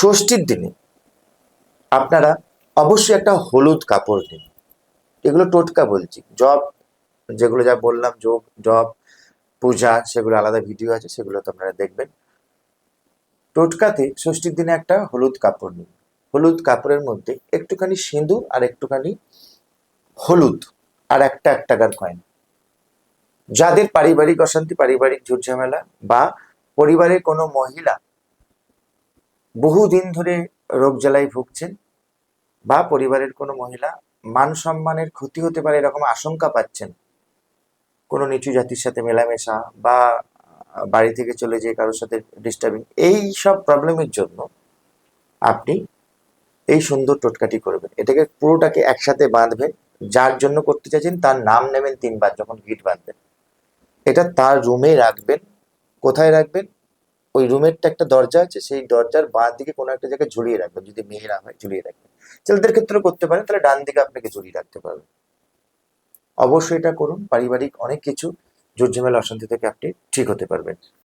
ষষ্ঠীর দিনে আপনারা অবশ্যই একটা হলুদ কাপড় নিন এগুলো টোটকা বলছি। জব, যেগুলো যা বললাম যোগ জব, পূজা, সেগুলো আলাদা ভিডিও আছে, সেগুলো তো আপনারা দেখবেন। টোটকাতে ষষ্ঠীর দিনে একটা হলুদ কাপড় নিন। হলুদ কাপড়ের মধ্যে একটুখানি সিঁদুর আর একটুখানি হলুদ আর একটা এক টাকার কয়েন যাদের পারিবারিক অশান্তি, পারিবারিক ঝুট ঝামেলা বা পরিবারের কোনো মহিলা বহুদিন ধরে রোগ জ্বালায় ভুগছেন বা পরিবারের কোনো মহিলা মান সম্মানের ক্ষতি হতে পারে এরকম আশঙ্কা পাচ্ছেন। কোনো নিচু জাতির সাথে মেলামেশা বা বাড়ি থেকে চলে যেয়ে কারোর সাথে ডিস্টার্বিং এই সব প্রবলেমের জন্য আপনি এই সুন্দর টোটকাটি করবেন। এটাকে পুরোটাকে একসাথে বাঁধবেন। যার জন্য করতে চাইছেন তার নাম নেবেন তিনবার যখন গিট বাঁধবেন। এটা তার রুমে রাখবেন। কোথায় রাখবেন? ওই রুমেরটা একটা দরজা আছে, সেই দরজার বাঁ দিকে কোনো একটা জায়গায় ঝুলিয়ে রাখবেন, যদি মেয়েরা হয় ঝুলিয়ে রাখবেন। ছেলেদের ক্ষেত্রেও করতে পারেন, তাহলে ডান দিকে আপনাকে ঝুলিয়ে রাখতে পারবেন অবশ্যই এটা করুন, পারিবারিক অনেক কিছু, জোর অশান্তি থেকে আপনি ঠিক হতে পারবেন।